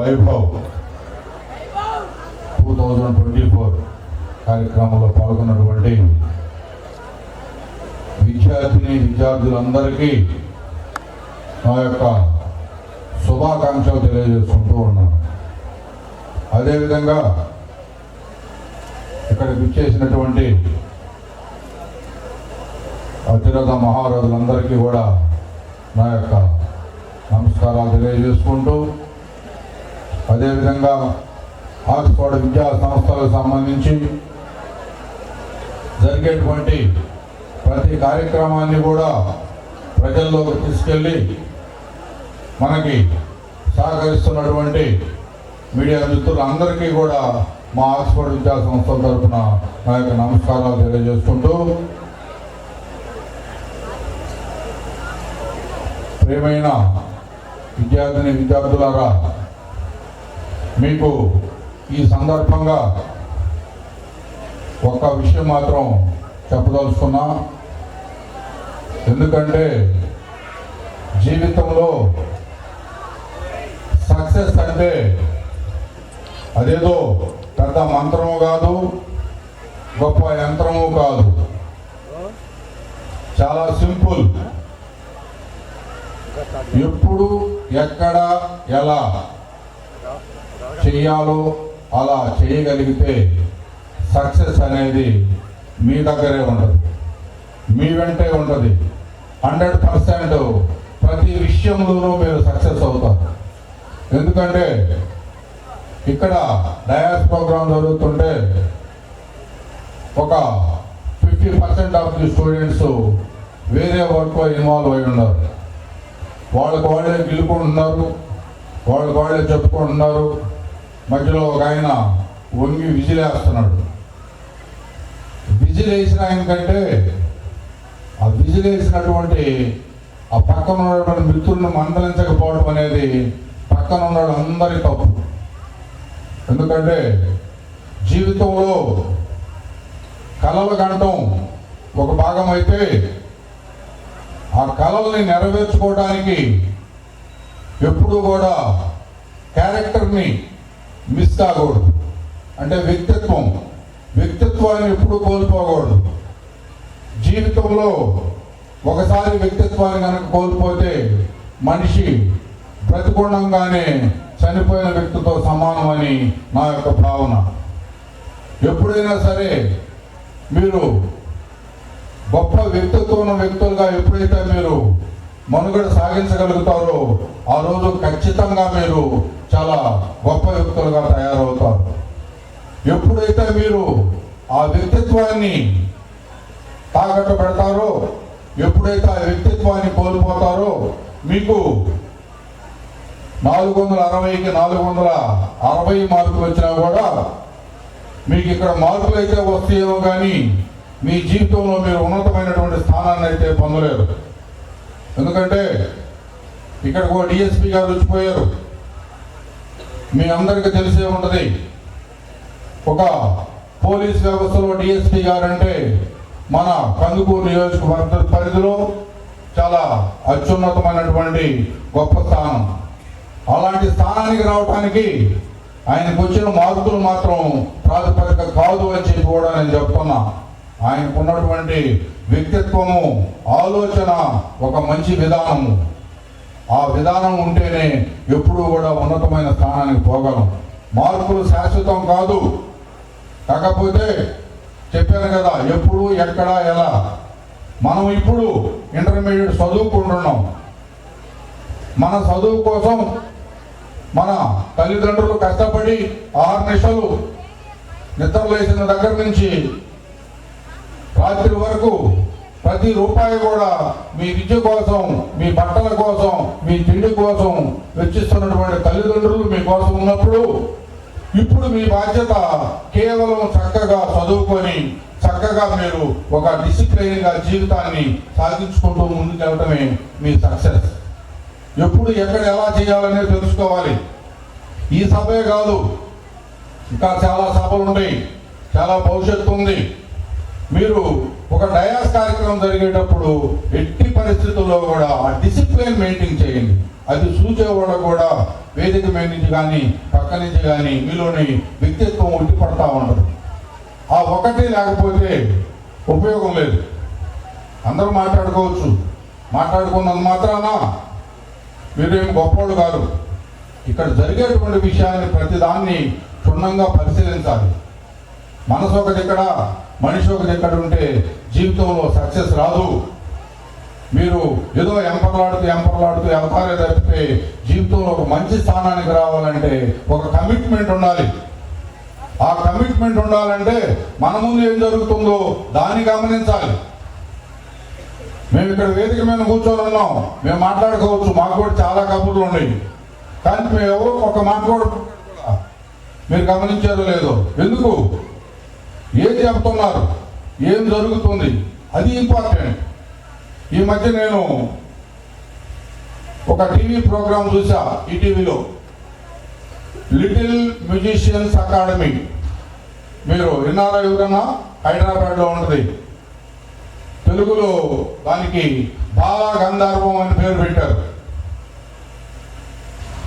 Vaibhav two thousand twenty four కార్యక్రమంలో పాల్గొన్నటువంటి విద్యార్థిని విద్యార్థులందరికీ నా యొక్క శుభాకాంక్షలు తెలియజేసుకుంటూ ఉన్నాను అదేవిధంగా ఇక్కడికి విచ్చేసినటువంటి అతిరథ మహారాజులందరికీ కూడా నా యొక్క నమస్కారాలు తెలియజేసుకుంటూ అదేవిధంగా ఆక్స్ఫర్డ్ విద్యా సంస్థలకు సంబంధించి జరిగేటువంటి ప్రతి కార్యక్రమాన్ని కూడా ప్రజల్లోకి తీసుకెళ్ళి మనకి సహకరిస్తున్నటువంటి మీడియా మిత్రులందరికీ కూడా మా ఆక్స్ఫర్డ్ విద్యా సంస్థల తరఫున నా యొక్క నమస్కారాలు తెలియజేసుకుంటూ ప్రేమైన విద్యార్థిని విద్యార్థులారా మీకు ఈ సందర్భంగా ఒక్క విషయం మాత్రం చెప్పదలుచుకున్నా. ఎందుకంటే జీవితంలో సక్సెస్ అంటే అదేదో పెద్ద మంత్రము కాదు గొప్ప యంత్రము కాదు. చాలా సింపుల్. ఎప్పుడు ఎక్కడ ఎలా చేయాలో అలా చేయగలిగితే సక్సెస్ అనేది మీ దగ్గరే ఉండదు. మీ వెంటే ఉంటుంది హండ్రెడ్ పర్సెంట్ ప్రతి విషయంలోనూ మీరు సక్సెస్ అవుతారు. ఎందుకంటే ఇక్కడ డయాస్ ప్రోగ్రామ్ జరుగుతుంటే ఒక fifty percent of the students వేరే వర్క్లో ఇన్వాల్వ్ అయి ఉన్నారు. వాళ్ళకి వాళ్ళే గెలుపుకుంటున్నారు. వాళ్ళకి వాళ్ళే చెప్పుకుంటున్నారు. మధ్యలో ఒక ఆయన వంగి విజిలేస్తున్నాడు విజిల్ వేసిన ఆయన కంటే ఆ విజిల్ వేసినటువంటి ఆ పక్కన ఉన్నటువంటి మిత్రులను మందలించకపోవడం అనేది పక్కన ఉన్న అందరి తప్పు. ఎందుకంటే జీవితంలో కలలు కంటం ఒక భాగం అయితే ఆ కళల్ని నెరవేర్చుకోవడానికి ఎప్పుడు కూడా క్యారెక్టర్ని మిస్ కాకూడదు అంటే వ్యక్తిత్వం. వ్యక్తిత్వాన్ని ఎప్పుడు కోల్పోకూడదు. జీవితంలో ఒకసారి వ్యక్తిత్వాన్ని కనుక కోల్పోతే మనిషి ప్రతికూలంగానే చనిపోయిన వ్యక్తితో సమానమని నా యొక్క భావన. ఎప్పుడైనా సరే మీరు గొప్ప వ్యక్తిత్వం ఉన్న వ్యక్తులుగా ఎప్పుడైతే మీరు మనుగడ సాగించగలుగుతారో ఆ రోజు ఖచ్చితంగా మీరు చాలా గొప్ప వ్యక్తులుగా తయారవుతారు. ఎప్పుడైతే మీరు ఆ వ్యక్తిత్వాన్ని తాకట్టు పెడతారో ఎప్పుడైతే ఆ వ్యక్తిత్వాన్ని కోల్పోతారో మీకు నాలుగు వందల అరవైకి నాలుగు వందల అరవై మార్కులు వచ్చినా కూడా మీకు ఇక్కడ మార్కులు అయితే వస్తాయేమో కానీ మీ జీవితంలో మీరు ఉన్నతమైనటువంటి స్థానాన్ని అయితే పొందలేరు. ఎందుకంటే ఇక్కడ ఓ డిఎస్పి గారు వచ్చిపోయారు మీ అందరికీ తెలిసే ఉంటుంది. ఒక పోలీస్ వ్యవస్థలో డిఎస్పి గారు అంటే మన కందుకూరు నియోజకవర్గ పరిధిలో చాలా అత్యున్నతమైనటువంటి గొప్ప స్థానం. అలాంటి స్థానానికి రావడానికి ఆయనకు వచ్చిన మార్కులు మాత్రం ప్రాతిపదిక కాదు అని చెప్పి కూడా నేను చెప్తున్నా. ఆయనకు ఉన్నటువంటి వ్యక్తిత్వము ఆలోచన ఒక మంచి విధానము. ఆ విధానం ఉంటేనే ఎప్పుడూ కూడా ఉన్నతమైన స్థానానికి పోగలం. మార్పులు శాశ్వతం కాదు. కాకపోతే చెప్పాను కదా ఎప్పుడు ఎక్కడ ఎలా? మనం ఇప్పుడు ఇంటర్మీడియట్ చదువుకుంటున్నాం. మన చదువు కోసం మన తల్లిదండ్రులు కష్టపడి ఆరు నిమిషాలు నిద్రలేసిన దగ్గర నుంచి రాత్రి వరకు ప్రతి రూపాయి కూడా మీ విద్య కోసం మీ బట్టల కోసం మీ తిండి కోసం వెచ్చిస్తున్నటువంటి తల్లిదండ్రులు మీ కోసం ఉన్నప్పుడు ఇప్పుడు మీ బాధ్యత కేవలం చక్కగా చదువుకొని చక్కగా మీరు ఒక డిసిప్లైన్గా జీవితాన్ని సాగించుకుంటూ ముందుకెళ్ళటమే మీ సక్సెస్. ఎప్పుడు ఎక్కడ ఎలా చేయాలనేది తెలుసుకోవాలి. ఈ సభే కాదు ఇంకా చాలా సభలు ఉన్నాయి చాలా భవిష్యత్తు ఉంది. మీరు ఒక డయాస్ కార్యక్రమం జరిగేటప్పుడు ఎట్టి పరిస్థితుల్లో కూడా ఆ డిసిప్లిన్ మెయింటైన్ చేయండి. అది చూసేవాళ్ళు కూడా వేదిక మీద నుంచి కానీ పక్క నుంచి కానీ మీలోని వ్యక్తిత్వం ఉట్టిపడతా ఉండదు ఆ ఒకటి లేకపోతే ఉపయోగం లేదు. అందరూ మాట్లాడుకోవచ్చు. మాట్లాడుకున్నది మాత్రాన? మీరేం గొప్పోళ్ళు కాదు. ఇక్కడ జరిగేటువంటి విషయాన్ని ప్రతిదాన్ని క్షుణ్ణంగా పరిశీలించాలి. మనసు ఒక దగ్గర మనిషి ఒక దగ్గర ఉంటే జీవితంలో సక్సెస్ రాదు. మీరు ఏదో ఎంపర్లాడుతూ ఎంపర్లాడుతూ వెళ్తారే తప్పితే జీవితంలో ఒక మంచి స్థానానికి రావాలంటే ఒక కమిట్మెంట్ ఉండాలి. ఆ కమిట్మెంట్ ఉండాలంటే మన ముందు ఏం జరుగుతుందో దాన్ని గమనించాలి. మేము ఇక్కడ వేదిక మీద కూర్చొని ఉన్నాం. మేము మాట్లాడుకోవచ్చు. మాకు కూడా చాలా కబుర్లు ఉన్నాయి. కానీ మేము ఎవరు ఒక మాట కూడా మీరు గమనించారో లేదో? ఎందుకు? ఏం చెప్తున్నారు? ఏం జరుగుతుంది? అది ఇంపార్టెంట్ ఈ మధ్య నేను ఒక టీవీ ప్రోగ్రాం చూసా ఈటీవీలో లిటిల్ మ్యూజిషియన్స్ అకాడమీ. మీరు విన్నారా ఎవరన్నా? హైదరాబాద్లో ఉంటుంది. తెలుగులో దానికి బాలా గంధర్వం అని పేరు పెట్టారు.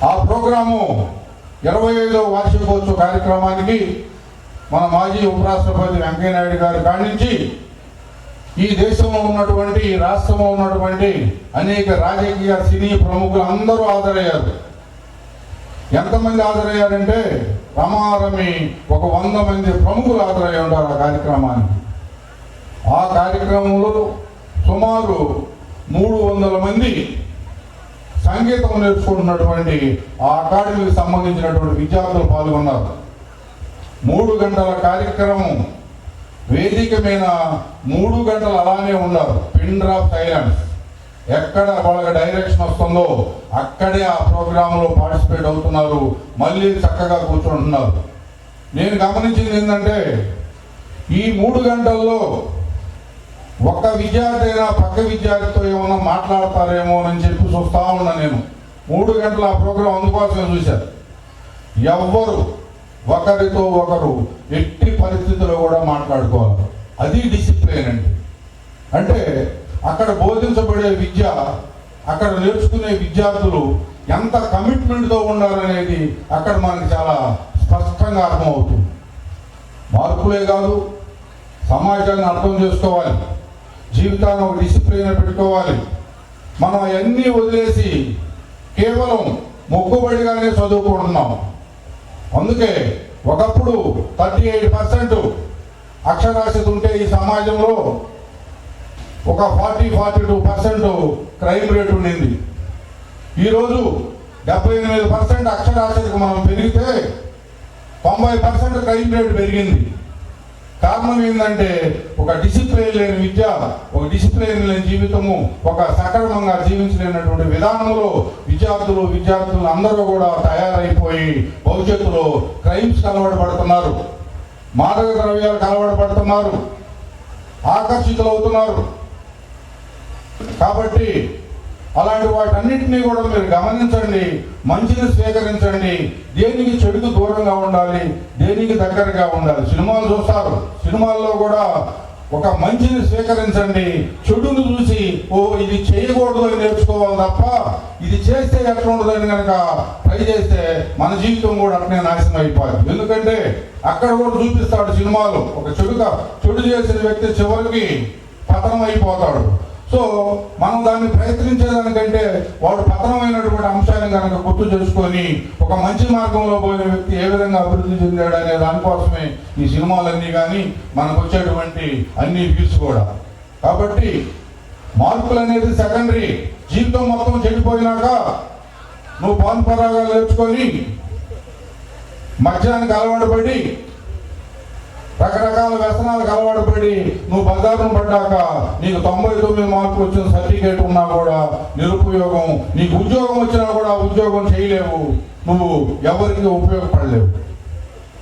ఆ ప్రోగ్రాము ఇరవై ఐదో వార్షికోత్సవ కార్యక్రమానికి మన మాజీ ఉపరాష్ట్రపతి వెంకయ్యనాయుడు గారు కాడి ఈ దేశంలో ఉన్నటువంటి ఈ రాష్ట్రంలో ఉన్నటువంటి అనేక రాజకీయ సినీ ప్రముఖులు అందరూ హాజరయ్యారు. ఎంతమంది హాజరయ్యారంటే రమారమి ఒక వంద మంది ప్రముఖులు హాజరయ్యి ఉంటారు ఆ కార్యక్రమానికి. ఆ కార్యక్రమంలో సుమారు మూడు వందల మంది సంగీతం నేర్చుకుంటున్నటువంటి ఆ అకాడమీకి సంబంధించినటువంటి విద్యార్థులు పాల్గొన్నారు. మూడు గంటల కార్యక్రమం. వేదిక మీద మూడు గంటలు అలానే ఉన్నారు. పిన్ డ్రాప్ సైలెన్స్ ఎక్కడ వాళ్ళకి డైరెక్షన్ వస్తుందో అక్కడే ఆ ప్రోగ్రాంలో పార్టిసిపేట్ అవుతున్నారు. మళ్ళీ చక్కగా కూర్చుంటున్నారు. నేను గమనించింది ఏంటంటే ఈ మూడు గంటల్లో ఒక్క విద్యార్థి అయినా పక్క విద్యార్థితో ఏమైనా మాట్లాడతారేమో అని చెప్పి చూస్తా ఉన్నా నేను. మూడు గంటల ఆ ప్రోగ్రాం అందుకోసమే చూశారు ఎవ్వరు ఒకరితో ఒకరు ఎట్టి పరిస్థితుల్లో కూడా మాట్లాడుకోవాలి. అది డిసిప్లిన్ అండి. అంటే అక్కడ బోధించబడే విద్య అక్కడ నేర్చుకునే విద్యార్థులు ఎంత కమిట్మెంట్తో ఉండాలనేది అక్కడ మనకి చాలా స్పష్టంగా అర్థమవుతుంది. మార్పులే కాదు సమాజాన్ని అర్థం చేసుకోవాలి. జీవితాన్ని ఒక డిసిప్లిన్ పెట్టుకోవాలి. మనం అవన్నీ వదిలేసి కేవలం మొక్కుబడిగానే చదువుకుంటున్నాం. అందుకే ఒకప్పుడు థర్టీ ఎయిట్ పర్సెంట్ అక్షరాస్యత ఉంటే ఈ సమాజంలో ఒక forty forty two percent crime rate ఉండింది. ఈరోజు డెబ్బై ఎనిమిది పర్సెంట్ అక్షరాస్యతకు మనం పెరిగితే తొంభై పర్సెంట్ క్రైమ్ రేట్ పెరిగింది. కారణం ఏంటంటే ఒక డిసిప్లిన్ లేని విద్య ఒక డిసిప్లిన్ లేని జీవితము ఒక సక్రమంగా జీవించలేనటువంటి విధానంలో విద్యార్థులు విద్యార్థులు అందరూ కూడా తయారైపోయి భవిష్యత్తులో క్రైమ్స్ కలవడబడుతున్నారు మాదక ద్రవ్యాలు కలవడబడుతున్నారు ఆకర్షితులు అవుతున్నారు కాబట్టి అలాంటి వాటన్నిటినీ కూడా మీరు గమనించండి మంచిని స్వీకరించండి. దేనికి చెడుకు దూరంగా ఉండాలి దేనికి దగ్గరగా ఉండాలి. సినిమాలు చూస్తారు. సినిమాల్లో కూడా ఒక మంచిని స్వీకరించండి. చెడును చూసి ఓ ఇది చేయకూడదు అని నేర్చుకోవాలి తప్ప ఇది చేస్తే ఎట్లా ఉండదని కనుక ట్రై చేస్తే మన జీవితం కూడా అట్నే నాశనం అయిపోయింది ఎందుకంటే అక్కడ కూడా చూపిస్తాడు సినిమాలు ఒక చెడుగా చెడు చేసిన వ్యక్తి చివరికి పతనం అయిపోతాడు. సో మనం దాన్ని ప్రయత్నించేదానికంటే వాడు పతనమైనటువంటి అంశాన్ని కనుక గుర్తు చేసుకొని ఒక మంచి మార్గంలో పోయిన వ్యక్తి ఏ విధంగా అభివృద్ధి చెందాడు అనే దానికోసమే ఈ సినిమాలన్నీ కానీ మనకు వచ్చేటువంటి అన్ని వ్యూస్ కూడా. కాబట్టి మార్పులు అనేది సెకండరీ జీవితం మొత్తం చెడిపోయినాక నువ్వు పాన్ పరాగాలు నేర్చుకొని మద్యానికి అలవాటు పడి రకరకాల వ్యసనాలకు అలవాటు పడి నువ్వు బజారును పడ్డాక నీకు తొంభై తొమ్మిది మార్కులు వచ్చిన సర్టిఫికేట్ ఉన్నా కూడా నిరుపయోగం నీకు ఉద్యోగం వచ్చినా కూడా ఉద్యోగం చేయలేవు. నువ్వు ఎవరికి ఉపయోగపడలేవు.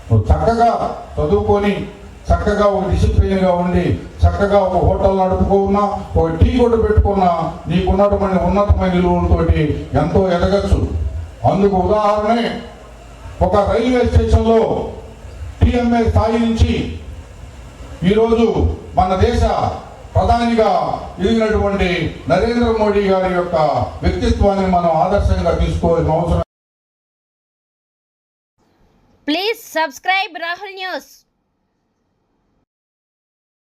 నువ్వు చక్కగా చదువుకొని చక్కగా ఒక డిసిప్లిన్గా ఉండి చక్కగా ఒక హోటల్ నడుపుకున్నా ఒక టీ కొట్టు పెట్టుకున్నా నీకున్నటువంటి ఉన్నతమైన విలువలతోటి ఎంతో ఎదగచ్చు. అందుకు ఉదాహరణే ఒక రైల్వే స్టేషన్లో టీఎంఏ స్థాయి నుంచి ఈరోజు మన దేశ ప్రధానిగా ఎదిగినటువంటి నరేంద్ర మోడీ గారి యొక్క వ్యక్తిత్వాన్ని మనం ఆదర్శంగా తీసుకోవాల్సిన అవసరం. Please subscribe Rahul news